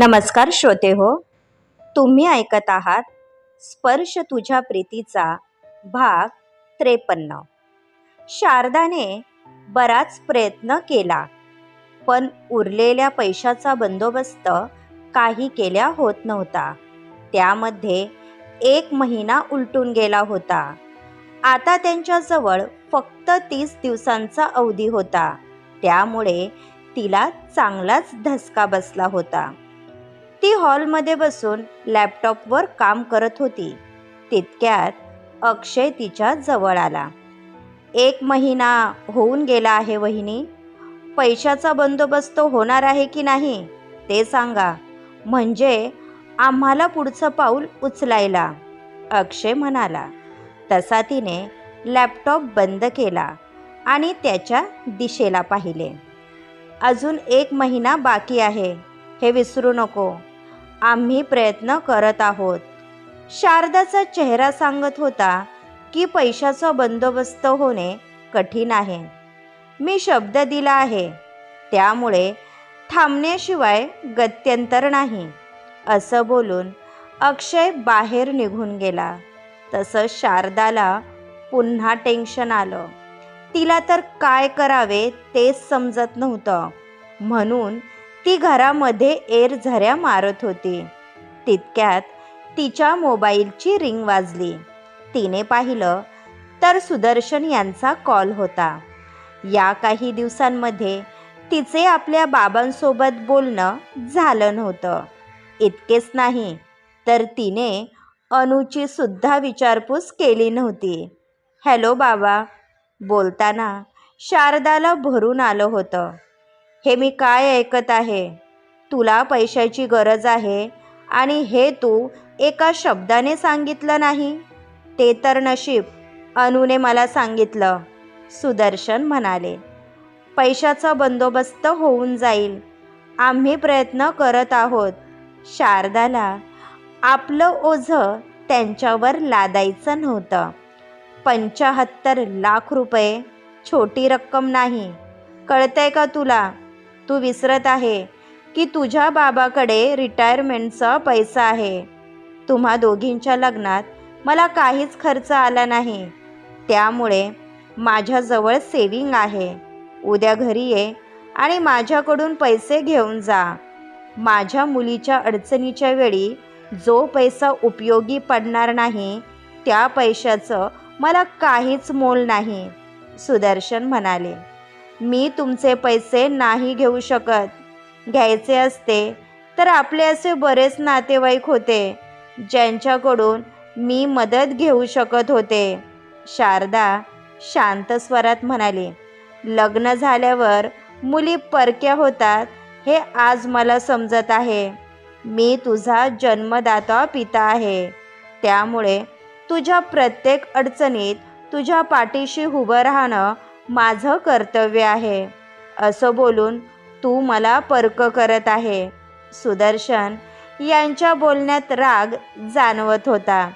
नमस्कार श्रोते हो तुम्ही ऐकत आहात स्पर्श तुझ्या प्रीतीचा भाग त्रेपन्न. शारदाने बराच प्रयत्न केला पण उरलेल्या पैशाचा बंदोबस्त काही केल्या होत नव्हता. त्यामध्ये एक महिना उलटून गेला होता. आता त्यांच्याजवळ फक्त तीस दिवसांचा अवधी होता. त्यामुळे तिला चांगलाच धसका बसला होता. ती हॉलमध्ये बसून लॅपटॉपवर काम करत होती. तितक्यात अक्षय तिच्या जवळ आला. एक महिना होऊन गेला आहे वहिनी. पैशाचा बंदोबस्त होणार आहे की नाही ते सांगा. म्हणजे आम्हाला पुढचं पाऊल उचलायला. अक्षय म्हणाला. तसा तिने लॅपटॉप बंद केला आणि त्याच्या दिशेला पाहिले. अजून एक महिना बाकी आहे. हे विसरू नको. आम्ही प्रयत्न करत आहोत. शारदाचा चेहरा सांगत होता की पैशाचा बंदोबस्त होणे कठीण आहे. मी शब्द दिला आहे. त्यामुळे थांबण्याशिवाय गत्यंतर नाही. असं बोलून अक्षय बाहेर निघून गेला. तसं शारदाला पुन्हा टेन्शन आलं. तिला तर काय करावे तेच समजत नव्हतं. म्हणून ती घरामध्ये एर झऱ्या मारत होती. तितक्यात तिच्या मोबाईलची रिंग वाजली. तिने पाहिलं तर सुदर्शन यांचा कॉल होता. या काही दिवसांमध्ये तिचे आपल्या बाबांसोबत बोलणं झालं नव्हतं. इतकेच नाही तर तिने अनुची सुद्धा विचारपूस केली नव्हती. हॅलो बाबा बोलताना शारदाला भरून आलं होतं. हे मी काय ऐकत आहे? तुला पैशाची गरज आहे आणि हे तू एका शब्दाने सांगितलं नाही? ते तर नशीब अनुने मला सांगितलं. सुदर्शन म्हणाले पैशाचा बंदोबस्त होऊन जाईल. आम्ही प्रयत्न करत आहोत. शारदाला आपलं ओझं त्यांच्यावर लादायचं नव्हतं. पंचाहत्तर लाख रुपये छोटी रक्कम नाही. कळतंय का तुला? तू विसरत आहे की तुझ्या बाबाकडे रिटायरमेंटचा पैसा आहे. तुम्हा दोघींच्या लग्नात मला काहीच खर्च आला नाही. त्यामुळे माझ्याजवळ सेविंग आहे. उद्या घरी ये आणि माझ्याकडून पैसे घेऊन जा. माझ्या मुलीच्या अडचणीच्या वेळी जो पैसा उपयोगी पडणार नाही त्या पैशाचं मला काहीच मोल नाही सुदर्शन म्हणाले. मी तुमचे पैसे नाही घेऊ शकत. घ्यायचे असते तर आपले असे बरेच नातेवाईक होते ज्यांच्याकडून मी मदत घेऊ शकत होते. शारदा शांत स्वरात म्हणाली लग्न झाल्यावर मुली परक्या होतात हे आज मला समजत आहे. मी तुझा जन्मदाता पिता आहे. त्यामुळे तुझ्या प्रत्येक अडचणीत तुझ्या पाठीशी उभं राहणं माझं कर्तव्य आहे. असं बोलून तू मला पर्क करत आहे. सुदर्शन यांच्या बोलण्यात राग जाणवत होता.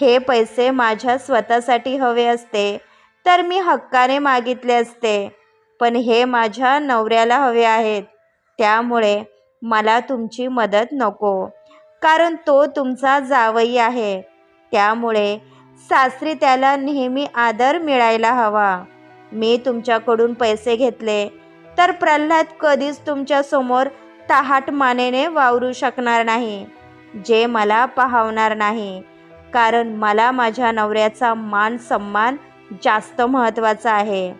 हे पैसे माझ्या स्वतःसाठी हवे असते तर मी हक्काने मागितले असते. पण हे माझ्या नवऱ्याला हवे आहेत. त्यामुळे मला तुमची मदत नको कारण तो तुमचा जावई आहे. त्यामुळे सासरी त्याला नेहमी आदर मिळायला हवा. मी तुमच्याकडून पैसे घेतले तर प्रल्हाद कधीच तुमच्यासमोर ताहाट मानेने वावरू शकणार नाही जे मला पाहवणार नाही. कारण मला माझ्या नवऱ्याचा मान सन्मान जास्त महत्त्वाचा आहे.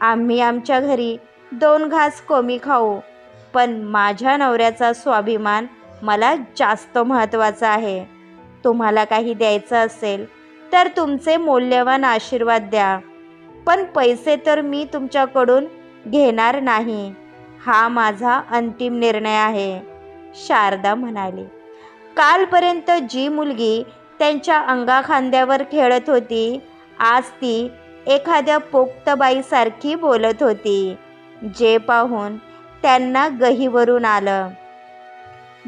आम्ही आमच्या घरी दोन घास कमी खाऊ पण माझ्या नवऱ्याचा स्वाभिमान मला जास्त महत्त्वाचा आहे. तुम्हाला काही द्यायचं असेल तर तुमचे मौल्यवान आशीर्वाद द्या. पण पैसे तर मी तुमच्याकडून घेणार नाही. हा माझा अंतिम निर्णय आहे शारदा म्हणाली. कालपर्यंत जी मुलगी त्यांच्या अंगाखांद्यावर खेळत होती आज ती एखाद्या पोक्तबाईसारखी बोलत होती जे पाहून त्यांना गहीवरून आलं.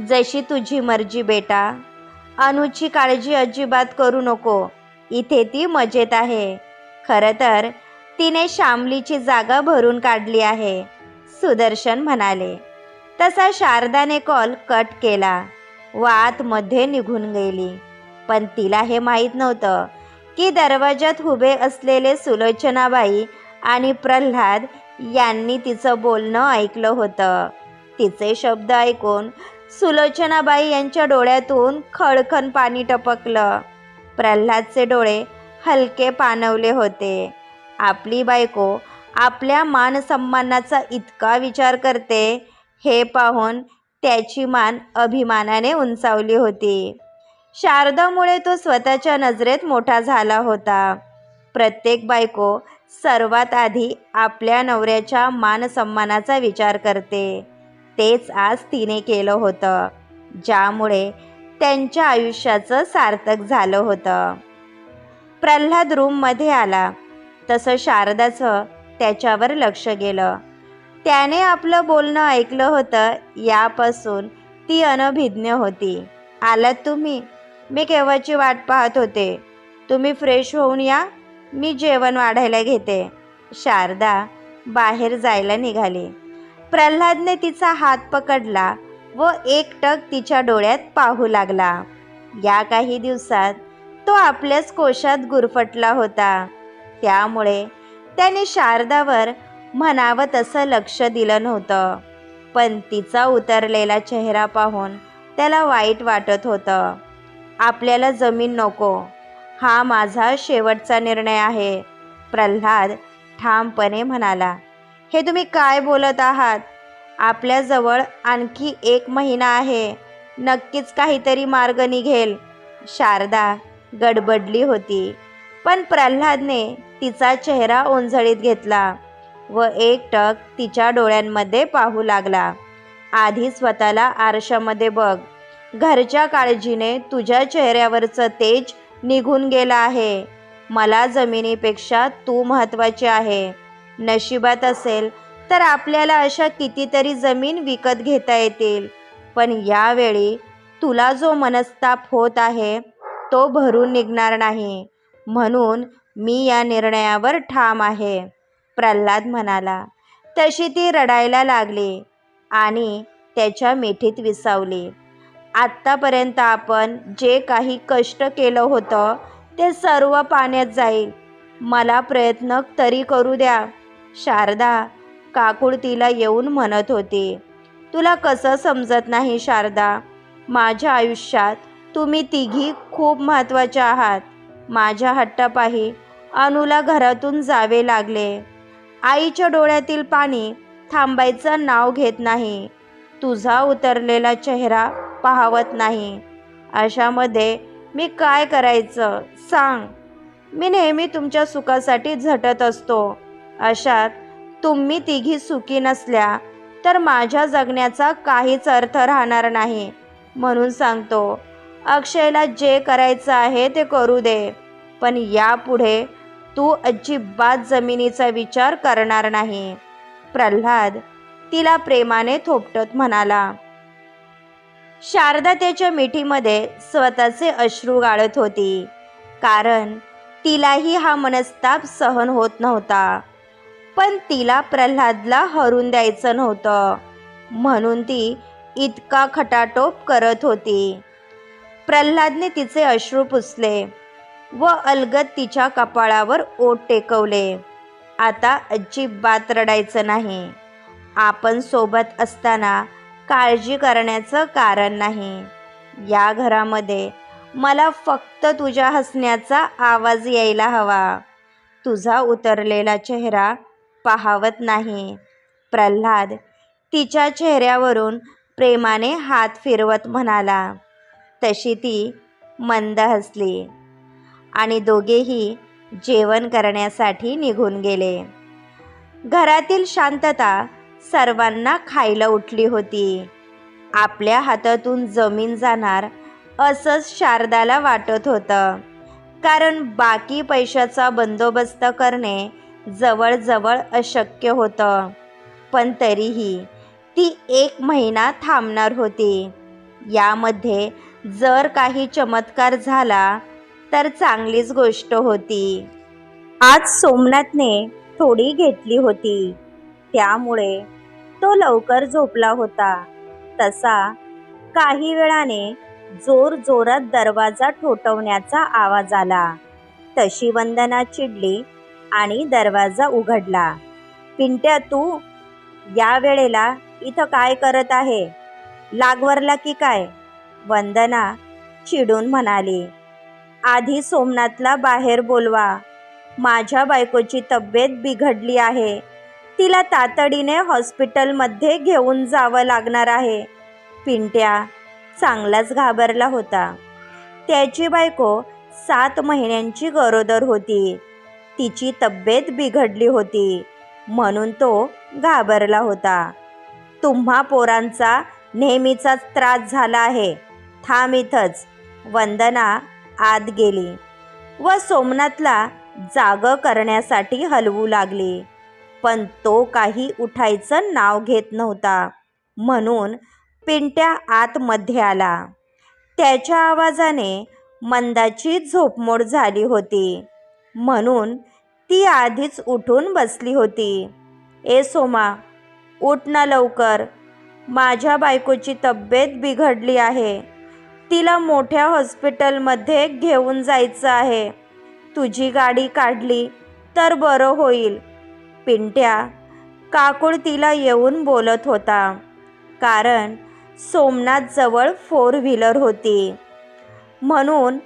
जशी तुझी मर्जी बेटा अनुची काळजी अजिबात करू नको इथे ती मजेत आहे. खरं तर तिने शामलीची जागा भरून काढली आहे. सुदर्शन म्हणाले तसा शारदाने कॉल कट केला. व आतमध्ये निघून गेली. पण तिला हे माहीत नव्हतं की दरवाजात उभे असलेले सुलोचनाबाई आणि प्रल्हाद यांनी तिचं बोलणं ऐकलं होतं. तिचे शब्द ऐकून सुलोचनाबाई यांच्या डोळ्यातून खळखण पाणी टपकलं. प्रल्हादचे डोळे हलके पाणवले होते. आपली बायको आपल्या मानसन्मानाचा इतका विचार करते हे पाहून त्याची मान अभिमानाने उंचावली होती. शारदामुळे तो स्वतःच्या नजरेत मोठा झाला होता. प्रत्येक बायको सर्वात आधी आपल्या नवऱ्याच्या मानसन्मानाचा विचार करते. तेच आज तिने केलं होतं ज्यामुळे त्यांच्या आयुष्याचं सार्थक झालं होतं. प्रल्हाद रूममध्ये आला. तसं शारदाचं त्याच्यावर लक्ष गेलं. त्याने आपलं बोलणं ऐकलं होतं यापासून ती अनभिज्ञ होती. आलात तुम्ही? मी केव्हाची वाट पाहत होते? तुम्ही फ्रेश होऊन या मी जेवण वाढायला घेते. शारदा बाहेर जायला निघाली. प्रल्हादने तिचा हात पकडला व एकटक तिच्या डोळ्यात पाहू लागला. या काही दिवसात तो आपल्याच कोशात गुरफटला होता. त्यामुळे त्याने शारदावर म्हणावं तसं लक्ष दिलं नव्हतं. पण तिचा उतरलेला चेहरा पाहून त्याला वाईट वाटत होतं. आपल्याला जमीन नको. हा माझा शेवटचा निर्णय आहे प्रल्हाद ठामपणे म्हणाला. हे तुम्ही काय बोलत आहात? आपल्याजवळ आणखी एक महिना आहे. नक्कीच काहीतरी मार्ग निघेल. शारदा गडबडली होती. पण प्रल्हादने तिचा चेहरा ओंजळीत घेतला व एकटक तिच्या डोळ्यांमध्ये पाहू लागला. आधी स्वतःला आरशामध्ये बघ. घरच्या काळजीने तुझ्या चेहऱ्यावरचं तेज निघून गेलं आहे. मला जमिनीपेक्षा तू महत्त्वाची आहे. नशिबात असेल तर आपल्याला अशा कितीतरी जमीन विकत घेता येतील. पण यावेळी तुला जो मनस्ताप होत आहे तो भरून निघणार नाही. म्हणून मी या निर्णयावर ठाम आहे. प्रल्हाद म्हणाला. तशी ती रडायला लागली आणि त्याच्या मिठीत विसावली. आत्तापर्यंत आपण जे काही कष्ट केलं होतं ते सर्व पाण्यात जाईल. मला प्रयत्न तरी करू द्या. शारदा काकुळ तिला येऊन म्हणत होती. तुला कसं समजत नाही शारदा? माझ्या आयुष्यात तुम्ही तिघी खूप महत्त्वाच्या आहात. माझ्या हट्टापाही अनुला घरातून जावे लागले. आईच्या डोळ्यातील पाणी थांबायचं नाव घेत नाही. तुझा उतरलेला चेहरा पाहवत नाही. अशामध्ये मी काय करायचं? सांग. मी नेहमी तुमच्या सुखासाठी झटत असतो. अशात तुम्ही तिघी सुखी नसल्या तर माझ्या जगण्याचा काहीच अर्थ राहणार नाही म्हणून सांगतो. अक्षयला जे करायचं आहे ते करू दे. पण यापुढे तू अजिबात जमिनीचा विचार करणार नाही. प्रल्हाद तिला प्रेमाने थोपटत म्हणाला. शारदा त्याच्या मिठीमध्ये स्वतःचे अश्रू गाळत होती. कारण तिलाही हा मनस्ताप सहन होत नव्हता. पण तिला प्रल्हादला हरून द्यायचं नव्हतं. म्हणून ती इतका खटाटोप करत होती. प्रल्हादने तिचे अश्रू पुसले व अलगद तिच्या कपाळावर ओट टेकवले. आता अजिबात रडायचं नाही. आपण सोबत असताना काळजी करण्याचं कारण नाही. या घरामध्ये मला फक्त तुझ्या हसण्याचा आवाज यायला हवा. तुझा उतरलेला चेहरा पाहावत नाही. प्रल्हाद तिच्या चेहऱ्यावरून प्रेमाने हात फिरवत म्हणाला तशी ती मंद हसली आणि दोघेही जेवण करण्यासाठी निघून गेले. घरातील शांतता सर्वांना खायला उठली होती. आपल्या हातातून जमीन जाणार असंच शारदाला वाटत होतं. कारण बाकी पैशाचा बंदोबस्त करणे जवळजवळ अशक्य होतं. पण तरीही ती एक महिना थांबणार होती. यामध्ये जर काही चमत्कार झाला तर चांगलीच गोष्ट होती. आज सोमनाथने थोडी घेतली होती. त्यामुळे तो लवकर झोपला होता. तसा काही वेळाने जोर जोरात दरवाजा ठोठवण्याचा आवाज आला. तशी वंदना चिडली आणि दरवाजा उघडला. पिंट्या तू या वेळेला इथं काय करत आहे? लागवरला की काय? वंदना चिडून म्हणाली आधी सोमनाथला बाहेर बोलवा. माझ्या बायकोची तब्येत बिघडली आहे. तिला तातडीने हॉस्पिटलमध्ये घेऊन जावं लागणार आहे. पिंट्या चांगलाच घाबरला होता. त्याची बायको सात महिन्यांची गरोदर होती. तिची तब्येत बिघडली होती म्हणून तो घाबरला होता. तुम्हा पोरांचा नेहमीचाच त्रास झाला आहे. थांब इथंच वंदना आत गेली व सोमनाथला जाग करण्यासाठी हलवू लागली. पण तो काही उठायचं नाव घेत नव्हता. म्हणून पिंट्या आतमध्ये आला. त्याच्या आवाजाने मंदाची झोपमोड झाली होती. म्हणून ती आधीच उठून बसली होती. ए सोमा उठ ना लवकर. माझ्या बायकोची तब्येत बिघडली आहे. तिला मोठ्या हॉस्पिटलमध्ये घेऊन जायचं आहे. तुझी गाडी काढली तर बरं होईल. पिंट्या काकूळ तिला येऊन बोलत होता. कारण सोमनाथजवळ फोर व्हीलर होती. म्हणून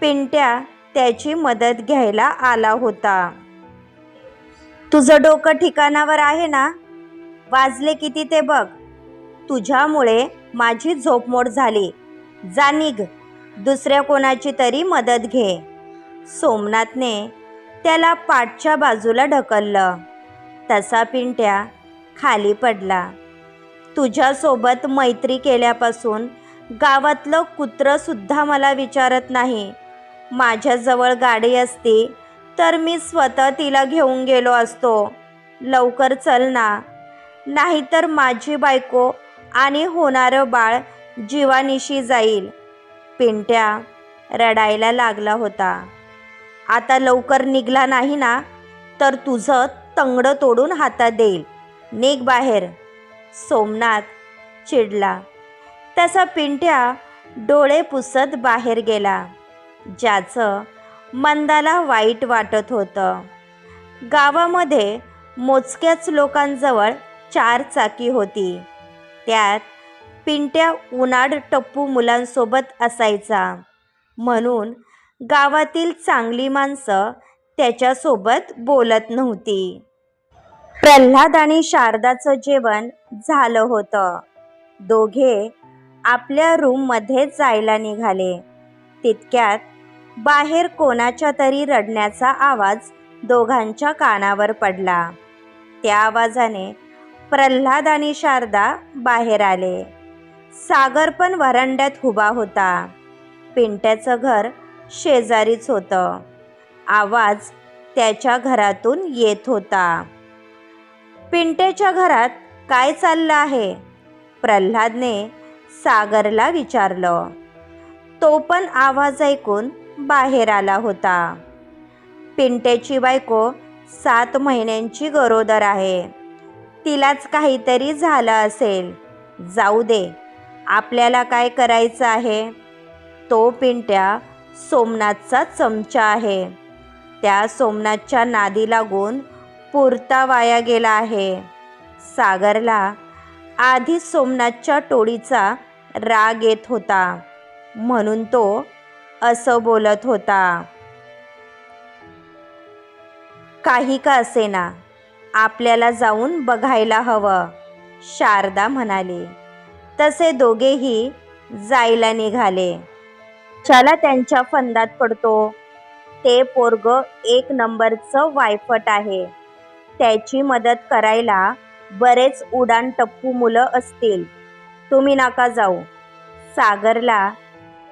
पिंट्या त्याची मदत घ्यायला आला होता. तुझं डोकं ठिकाणावर आहे ना? वाजले किती ते बघ. तुझ्यामुळे माझी झोपमोड झाली. जा निघ. दुसऱ्या कोणाची तरी मदत घे. सोमनाथने त्याला पाठच्या बाजूला ढकललं. तसा पिंट्या खाली पडला. तुझ्यासोबत मैत्री केल्यापासून गावातलं कुत्रंसुद्धा मला विचारत नाही. माझ्याजवळ गाडी असती तर मी स्वतः तिला घेऊन गेलो असतो. लवकर चल ना. नाहीतर माझी बायको आणि होणारं बाळ जीवानिशी जाईल. पिंट्या रडायला लागला होता. आता लवकर निघला नाही ना तर तुझं तंगडं तोडून हातात देईल. निघ बाहेर. सोमनाथ चिडला. तसा पिंट्या डोळे पुसत बाहेर गेला. ज्याचं मंदाला वाईट वाटत होतं. गावामध्ये मोजक्याच लोकांजवळ चार चाकी होती. त्यात पिंट्या उन्हाड टप्पू मुलांसोबत असायचा. म्हणून गावातील चांगली माणसं त्याच्यासोबत बोलत नव्हती. प्रल्हाद आणि शारदाचं जेवण झालं होतं. दोघे आपल्या रूममध्ये जायला निघाले. तितक्यात बाहेर कोणाच्या तरी रडण्याचा आवाज दोघांच्या कानावर पडला. त्या आवाजाने प्रल्हाद आणि शारदा बाहेर आले. सागर पण वरांड्यात उभा होता. पिंट्याचं घर शेजारीच होतं. आवाज त्याच्या घरातून येत होता. पिंट्याच्या घरात काय चाललं आहे? प्रल्हादने सागरला विचारलं. तो पण आवाज ऐकून बाहेर आला होता. पिंट्याची बायको सात महिन्यांची गरोदर आहे. तिलाच काहीतरी झालं असेल. जाऊ दे. आपल्याला काय करायचं आहे? तो पिंट्या सोमनाथचा चमचा आहे. त्या सोमनाथच्या नादी लागून पुरता वाया गेला आहे. सागरला आधीच सोमनाथच्या टोळीचा राग येत होता. म्हणून तो असं बोलत होता. काही का असेना आपल्याला जाऊन बघायला हवं शारदा म्हणाली. तसे दोघेही जायला निघाले. चला त्यांच्या फंदात पडतो ते पोरग एक नंबरचं वायफट आहे. त्याची मदत करायला बरेच उडान टप्पू मुलं असतील. तुम्ही नका जाऊ. सागरला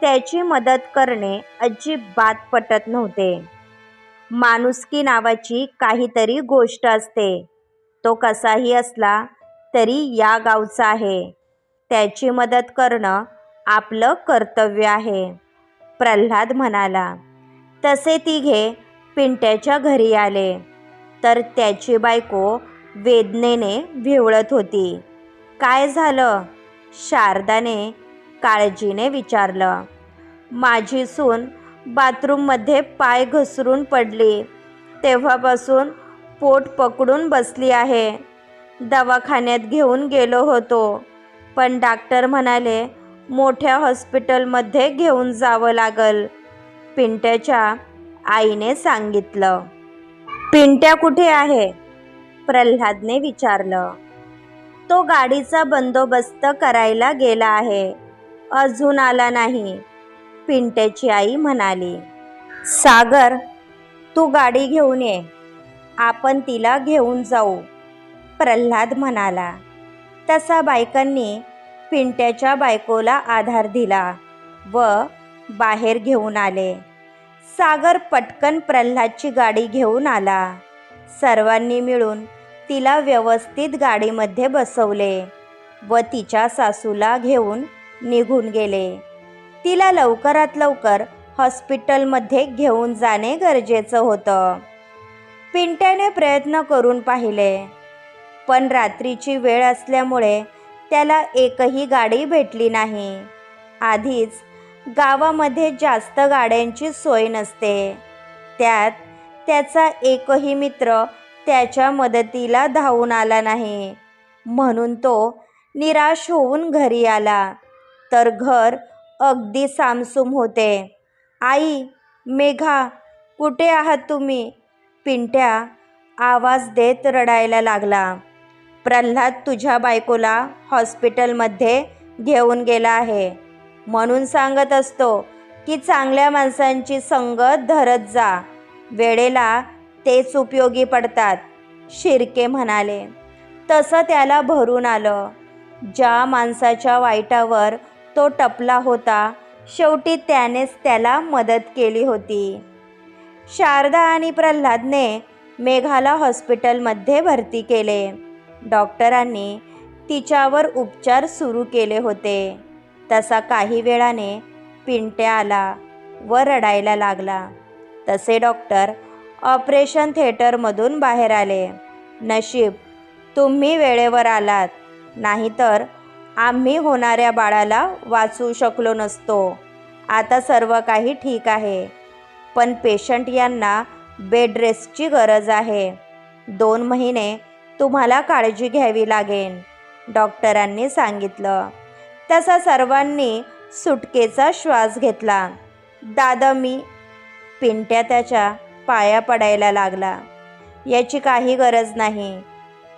त्याची मदत करणे अजिबात पटत नव्हते. माणुसकी नावाची काहीतरी गोष्ट असते. तो कसाही असला तरी या गावचा आहे. त्याची मदत करणं आपलं कर्तव्य आहे. प्रल्हाद म्हणाला. तसे तिघे पिंट्याच्या घरी आले. तर त्याची बायको वेदनेने विवळत होती. काय झालं? शारदाने काळजीने विचारलं. माझी सून बाथरूममध्ये पाय घसरून पडली. तेव्हापासून पोट पकडून बसली आहे. दवाखान्यात घेऊन गेलो होतो. पण डॉक्टर म्हणाले मोठ्या हॉस्पिटलमध्ये घेऊन जावं लागल पिंट्याच्या आईने सांगितलं. पिंट्या कुठे आहे? प्रल्हादने विचारलं. तो गाडीचा बंदोबस्त करायला गेला आहे. अजून आला नाही पिंट्याची आई म्हणाली. सागर तू गाडी घेऊन ये. आपण तिला घेऊन जाऊ प्रल्हाद म्हणाला. तसा बायकांनी पिंट्याच्या बायकोला आधार दिला व बाहेर घेऊन आले. सागर पटकन प्रल्हादची गाडी घेऊन आला. सर्वांनी मिळून तिला व्यवस्थित गाडीमध्ये बसवले व तिच्या सासूला घेऊन निघून गेले. तिला लवकरात लवकर हॉस्पिटलमध्ये घेऊन जाणे गरजेचं होतं. पिंट्याने प्रयत्न करून पाहिले. पण रात्रीची वेळ असल्यामुळे त्याला एकही गाडी भेटली नाही. आधीच गावामध्ये जास्त गाड्यांची सोय नसते. त्यात त्याचा एकही मित्र त्याच्या मदतीला धावून आला नाही. म्हणून तो निराश होऊन घरी आला. तर घर अगदी सामसूम होते. आई मेघा कुठे आहात तुम्ही? पिंट्या आवाज देत रडायला लागला. प्रल्हाद तुझ्या बायकोला हॉस्पिटलमध्ये घेऊन गेला आहे. म्हणून सांगत असतो की चांगल्या माणसांची संगत धरत जा. वेळेला तेच उपयोगी पडतात शिर्के म्हणाले. तसं त्याला भरून आलं. ज्या माणसाच्या वाईटावर तो टपला होता शेवटी त्यानेच त्याला मदत केली होती. शारदा आणि प्रल्हादने मेघाला हॉस्पिटलमध्ये भरती केले. डॉक्टरांनी तिच्यावर उपचार सुरू केले होते. तसा काही वेळाने पिंट्या आला व रडायला लागला. तसे डॉक्टर ऑपरेशन थिएटरमधून बाहेर आले. नशीब तुम्ही वेळेवर आलात नाहीतर आम्ही होणाऱ्या बाळाला वाचू शकलो नसतो. आता सर्व काही ठीक आहे. पण पेशंट यांना बेड रेस्टची गरज आहे. दोन महिने तुम्हाला काळजी घ्यावी लागेल. डॉक्टरांनी सांगितलं. तसा सर्वांनी सुटकेचा श्वास घेतला. दादा मी पिंट्या त्याच्या पाया पडायला लागला. याची काही गरज नाही.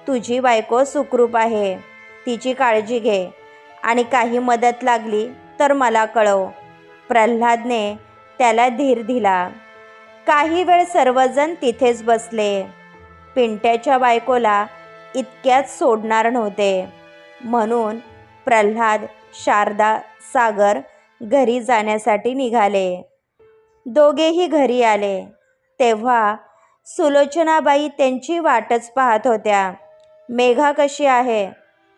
तुझी बायको सुखरूप आहे. तिची काळजी घे. आणि काही मदत लागली तर मला कळव. प्रल्हादने त्याला धीर दिला. काही वेळ सर्वजण तिथेच बसले. पिंट्याच्या बायकोला इतक्यात सोडणार नव्हते. म्हणून प्रल्हाद शारदा सागर घरी जाण्यासाठी निघाले. दोघेही घरी आले. तेव्हा सुलोचनाबाई त्यांची वाटच पाहत होत्या. मेघा कशी आहे?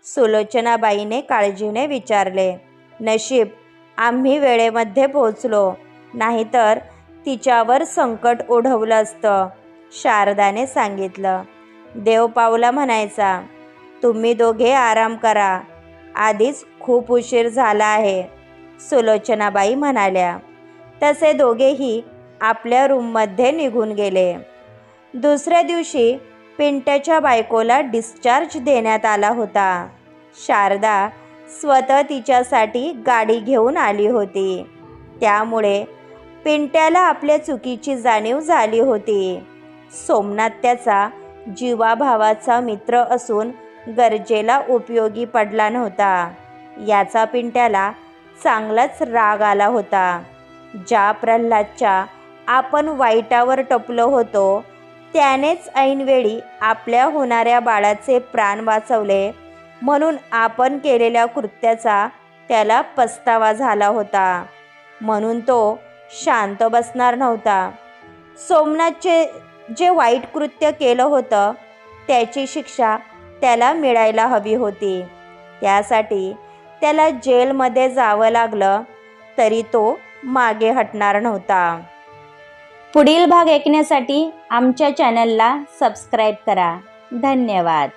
सुलोचनाबाईने काळजीने विचारले. नशीब आम्ही वेळेमध्ये पोचलो नाहीतर तिच्यावर संकट ओढवलं असतं. शारदाने सांगितलं. देवपावला म्हणायचा तुम्ही दोघे आराम करा. आधीच खूप उशीर झाला आहे सुलोचनाबाई म्हणाल्या. तसे दोघेही आपल्या रूममध्ये निघून गेले. दुसऱ्या दिवशी पिंट्याच्या बायकोला डिस्चार्ज देण्यात आला होता. शारदा स्वतः तिच्यासाठी गाडी घेऊन आली होती. त्यामुळे पिंट्याला आपल्या चुकीची जाणीव झाली होती. सोमनाथ त्याचा जीवाभावाचा मित्र असून गरजेला उपयोगी पडला नव्हता. याचा पिंट्याला चांगलाच राग आला होता. ज्या प्रल्हादच्या आपण वाईटावर टपलो होतो त्यानेच ऐनवेळी आपल्या होणाऱ्या बाळाचे प्राण वाचवले म्हणून आपण केलेल्या कृत्याचा त्याला पस्तावा झाला होता. म्हणून तो शांत बसणार नव्हता. सोमनाथचे जे वाईट कृत्य केलं होतं त्याची शिक्षा त्याला मिळायला हवी होती. त्यासाठी त्याला जेलमध्ये जावं लागलं तरी तो मागे हटणार नव्हता. पुढील भाग ऐकण्यासाठी आमच्या चॅनलला सबस्क्राईब करा. धन्यवाद.